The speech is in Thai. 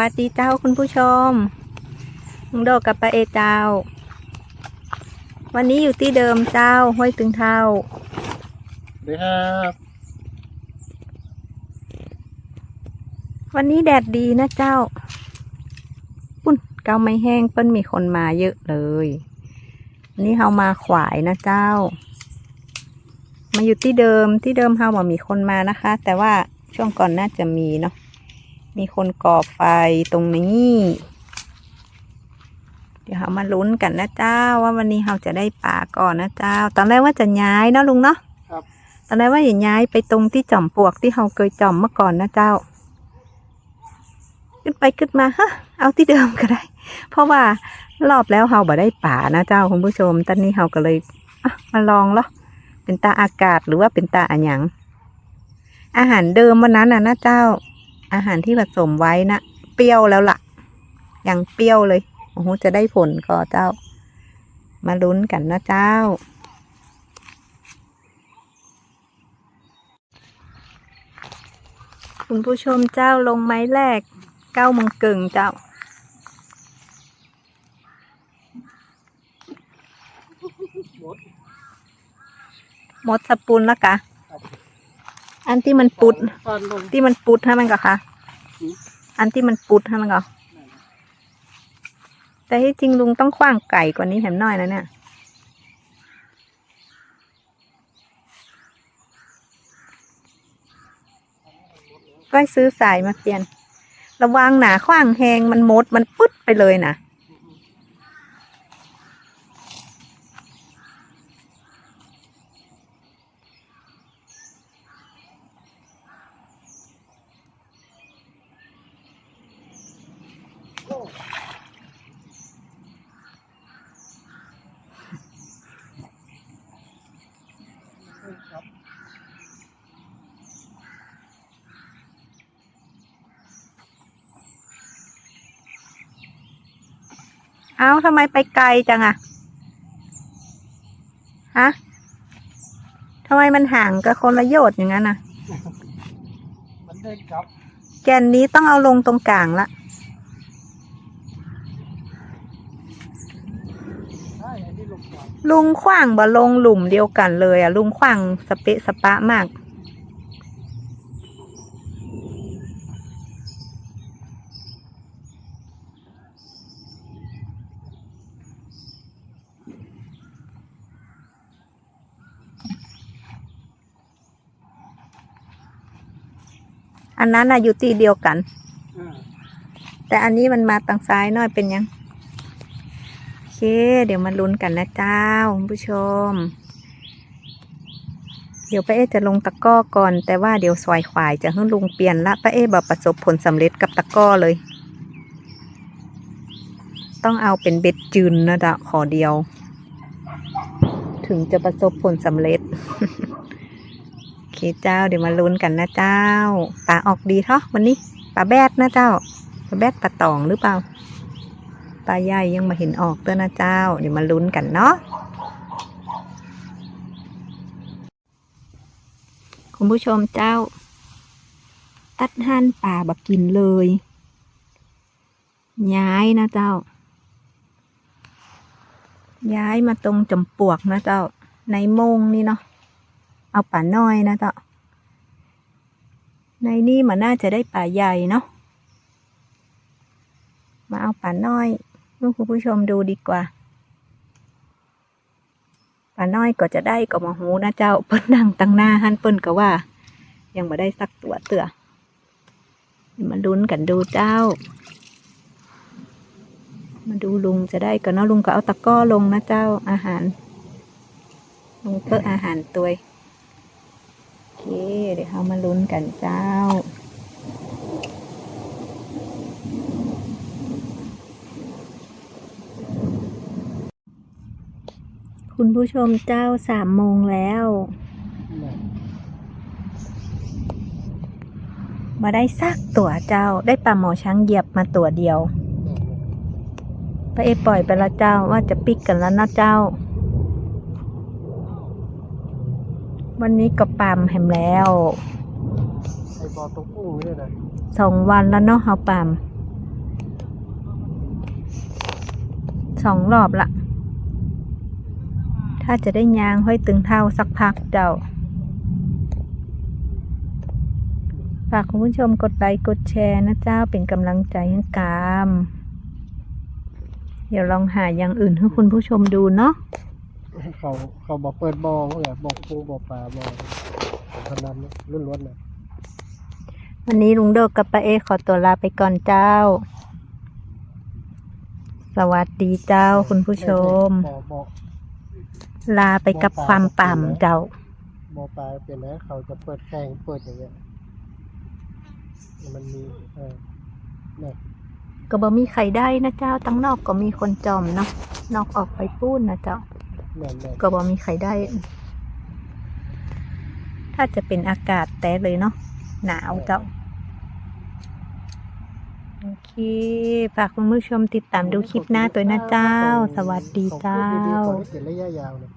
วัสดีเจ้าคุณผู้ชมลุงโดกับป้าเอเจ้า วันนี้อยู่ที่เดิมเจ้าห้วยตึงเท่าสวัสดีครับวันนี้แดดดีนะเจ้าปุ้นเกาไม่แห้งเปิ้นมีคนมาเยอะเลยวันนี้เฮามาขวายนะเจ้า มาอยู่ที่เดิมที่เดิมเฮามามีคนมานะคะ แต่ว่าช่วงก่อนน่าจะมีเนาะ มีคนก่อไฟตรงนี้ เดี๋ยวเรามาลุ้นกันนะเจ้า ว่าวันนี้เราจะได้ป่าก่อนนะเจ้า ตอนแรกว่าจะย้ายเนาะลุงเนาะครับ ตอนแรกว่าอย่าย้ายไปตรงที่จอมปลวกที่เราเคยจอมเมื่อก่อนนะเจ้า ขึ้นไปขึ้นมาฮะเอาที่เดิมก็ได้ เพราะว่ารอบแล้วเราบ่ได้ป่านะเจ้าคุณผู้ชม ตอนนี้เราก็เลยอะมาลองเหรอเป็นตาอากาศหรือว่าเป็นตาอะหยังอาหารเดิมวันนั้นน่ะนะเจ้า อาหารที่ผสมไว้นะเปรี้ยวแล้วล่ะ ยังเปรี้ยวเลย โอ้โห จะได้ผลก็เจ้า มาลุ้นกันนะเจ้า คุณผู้ชมเจ้าลงไม้แรกเก้าโมงกึ่งเจ้า หมดหมดสปูนแล้วกะ อันที่มันปุดฟันลงที่มันปุดให้มันก็ค่ะอืมอันที่มันปุดให้มันก็ แต่ที่จริงลุงต้องขว้างไก่กว่านี้แถมน้อยนะเนี่ย ก็ซื้อสายมาเปลี่ยน ระวังหนาขว้างแหงมันมดมันปึ๊ดไปเลยนะ เอ้าทำไมไปไกลจังอะฮะทำไมมันห่างกับคนละโยชน์อย่างนั้นอะมันเด้งครับ แกนนี้ต้องเอาลงตรงกลางละ ใช่อันนี้ ลงก่อนลุงขว้างบ่ลงหลุมเดียวกันเลยอะลุงขว้างสเปะสปะมาก อันนั้นอะอยู่ที่เดียวกันอ่าแต่อันนี้มันมาทางซ้ายหน่อยเป็นยังโอ เค เดี๋ยวมาลุ้นกันนะเจ้าคุณผู้ชม เดี๋ยวป้าเอ๊จะลงตะก้อก่อน แต่ว่าเดี๋ยวซอยขวายจะให้ลุงเปลี่ยนละป้าเอ๊บอประสบผลสำเร็จกับตะก้อเลย ต้องเอาเป็นเบ็ดจืนนะจ๊ะขอเดียว ถึงจะประสบผลสำเร็จโอเคเจ้า เดี๋ยวมาลุ้นกันนะเจ้าปลาออกดีเท่าวันนี้ปลาแบดนะเจ้าปลาแบดปลาตองหรือเปล่า ปลาใหญ่ยังมาเห็นออกด้วยนะเจ้า เดี๋ยวมาลุ้นกันเนาะคุณผู้ชมเจ้า ตัดหั่นป่าบักกินเลย ย้ายนะเจ้า ย้ายมาตรงจมปลวกนะเจ้า ในมงนี่เนาะเอาป่าน้อยนะเจ้า ในนี่มันน่าจะได้ป่าใหญ่เนาะมาเอาป่าน้อย ให้คุณผู้ชมดูดีกว่าป่าน้อยก็จะได้ก็มาหูนะเจ้าเปิ้นนั่งตั้งหน้าหันเปิ้นก็ว่า ยังมาได้สักตัวเตือมาลุ้นกันดูเจ้า มาดูลุงจะได้ก็เนาะลุงก็เอาตะก้อลงนะเจ้าอาหารลุงเพิ่มอาหารตัวโอเค เดี๋ยวเรามาลุ้นกันเจ้า คุณผู้ชมเจ้าสามโมงแล้ว มาได้ซากตัวเจ้าได้ปลาหมอช้างเหยียบมาตัวเดียวไปเอปล่อยไปละเจ้าว่าจะปิกกันแล้วนะเจ้า วันนี้ก็ปามแหมแล้วสองวันแล้วเนาะเฮาปามสองรอบละ ถ้าจะได้ยางห้อยตึงเท้าสักพักเจ้า ฝากคุณผู้ชมกดไลค์กดแชร์นะเจ้าเป็นกำลังใจให้กาม เดี๋ยวลองหาอย่างอื่นให้คุณผู้ชมดูเนาะเขาเขาบอกเปิดบอเขาแหละบอกปูบอกปลาบอกพนันล้วนๆเลยวันนี้ลุงโดกกับป้าเอขอตัวลาไปก่อนเจ้า สวัสดีเจ้าคุณผู้ชม บอกบอก ลาไปกับความป่ำเจ้าบอกปลาเป็นแล้วเขาจะเปิดแข่งเปิดอย่างเงี้ยมันมีเออเนี่ยก็บ่มีใครได้นะเจ้าตั้งนอกก็มีคนจอมเนาะนอกออกไปปูนนะเจ้าแม่นแม่นก็บ่มีใครได้ ถ้าจะเป็นอากาศแต่เลยเนาะหนาวเจ้า โอเคฝากคุณผู้ชมติดตามดูคลิปหน้าตัวนะเจ้า สวัสดีเจ้าของพูดดีๆขอให้เป็นระยะยาวเลย